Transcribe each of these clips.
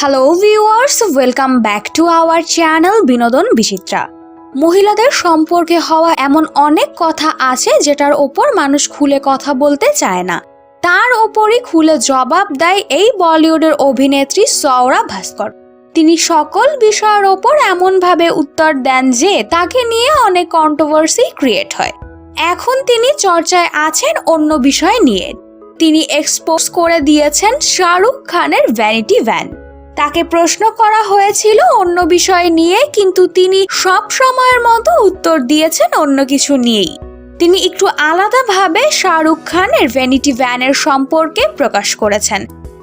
Hello viewers welcome back to our channel Binodon Bichitra মহিলাদের সম্পর্কে হওয়া এমন অনেক কথা আছে যেটার ওপর মানুষ খুলে কথা বলতে চায় না। তার ওপরই খুলে জবাব দেয় এই বলিউডের অভিনেত্রী সৌরা ভাস্কর। তিনি সকল বিষয়ের ওপর এমনভাবে উত্তর দেন যে তাকে নিয়ে অনেক কন্ট্রোভার্সি ক্রিয়েট হয়। এখন তিনি চর্চায় আছেন অন্য বিষয় নিয়ে। তিনি এক্সপোজ করে দিয়েছেন শাহরুখ খানের ভ্যানিটি ভ্যান তাকে প্রশ্ন করা হয়েছিল অন্য বিষয় নিয়ে, কিন্তু তিনি সব সময়ের মতো উত্তর দিয়েছেন অন্য কিছু নিয়েই। তিনি একটু আলাদাভাবে শাহরুখ খানের ভ্যানিটি ভ্যানের সম্পর্কে প্রকাশ করেছেন।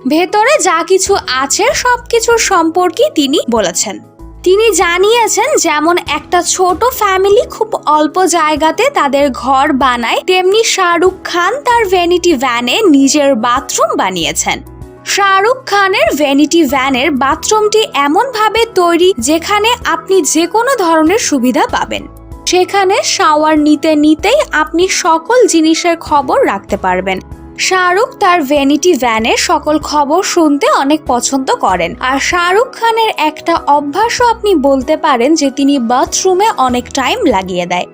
ভেতরে যা কিছু আছে, সব কিছুর সম্পর্কে তিনি বলেছেন। তিনি জানিয়েছেন, যেমন একটা ছোট ফ্যামিলি খুব অল্প জায়গাতে তাদের ঘর বানায়, তেমনি শাহরুখ খান তার ভ্যানিটি ভ্যানে নিজের বাথরুম বানিয়েছেন। শাহরুখ খানের ভ্যানিটি ভ্যানের বাথরুমটি এমনভাবে তৈরি যেখানে আপনি যে কোনো ধরনের সুবিধা পাবেন। সেখানে শাওয়ার নিতে নিতেই আপনি সকল জিনিসের খবর রাখতে পারবেন। শাহরুখ তার ভ্যানিটি ভ্যানের সকল খবর শুনতে অনেক পছন্দ করেন। আর শাহরুখ খানের একটা অভ্যাসও আপনি বলতে পারেন যে তিনি বাথরুমে অনেক টাইম লাগিয়ে দেয়।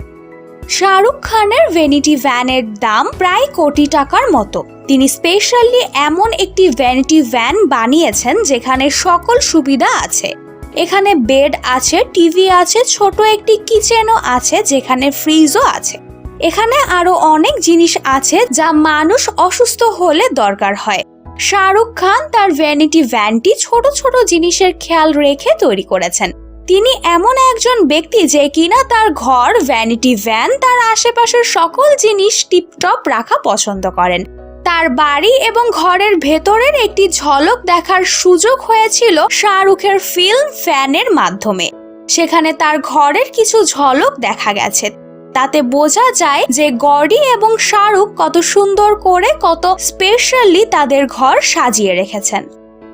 শাহরুখ খানের ভ্যানিটি ভ্যানের দাম প্রায় কোটি টাকার মতো। তিনি স্পেশালি এমন একটি ভ্যানিটি ভ্যান বানিয়েছেন যেখানে সকল সুবিধা আছে। এখানে বেড আছে টিভি আছে, ছোট একটি কিচেনও আছে, যেখানে ফ্রিজও আছে। এখানে আরও অনেক জিনিস আছে যা মানুষ অসুস্থ হলে দরকার হয়। শাহরুখ খান তার ভ্যানিটি ভ্যানটি ছোট ছোট জিনিসের খেয়াল রেখে তৈরি করেছেন। তিনি এমন একজন ব্যক্তি যে কিনা তার ঘর ভ্যানিটি ভ্যান তার আশেপাশের সকল জিনিস টিপটপ রাখা পছন্দ করেন। তার বাড়ি এবং ঘরের ভেতরের একটি ঝলক দেখার সুযোগ হয়েছিল শাহরুখের ফিল্ম ফ্যানের মাধ্যমে। সেখানে তার ঘরের কিছু ঝলক দেখা গেছে। তাতে বোঝা যায় যে গডি এবং শাহরুখ কত সুন্দর করে, কত স্পেশালি তাদের ঘর সাজিয়ে রেখেছেন।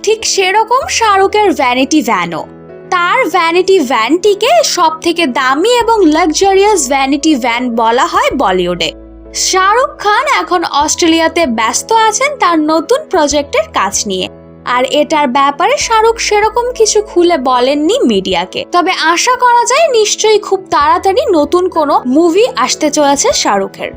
ঠিক সেরকম শাহরুখের ভ্যানিটি ভ্যানও তার ভ্যানিটি ভ্যানটিকে সব থেকে দামি এবং লাক্সারিয়াস ভ্যানিটি ভ্যান বলা হয় বলিউডে। শাহরুখ খান এখন অস্ট্রেলিয়াতে ব্যস্ত আছেন তার নতুন প্রজেক্টের কাজ নিয়ে। আর এটার ব্যাপারে শাহরুখ সেরকম কিছু খুলে বলেননি মিডিয়াকে। তবে আশা করা যায় নিশ্চয়ই খুব তাড়াতাড়ি নতুন কোনো মুভি আসতে চলেছে শাহরুখের।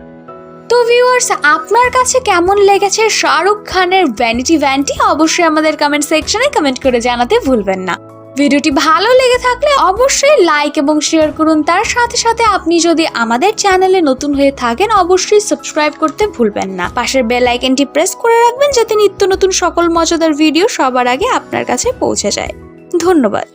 তো ভিউয়ার্স আপনার কাছে কেমন লেগেছে শাহরুখ খানের ভ্যানিটি ভ্যানটি অবশ্যই আমাদের কমেন্ট সেকশনে কমেন্ট করে জানাতে ভুলবেন না। ভিডিওটি ভালো লেগে থাকলে অবশ্যই লাইক এবং শেয়ার করুন। তার সাথে সাথে আপনি যদি আমাদের চ্যানেলে নতুন হয়ে থাকেন, অবশ্যই সাবস্ক্রাইব করতে ভুলবেন না। পাশের বেল আইকনটি প্রেস করে রাখবেন, যাতে নিত্য নতুন সকল মজাদার ভিডিও সবার আগে আপনার কাছে পৌঁছে যায়। ধন্যবাদ।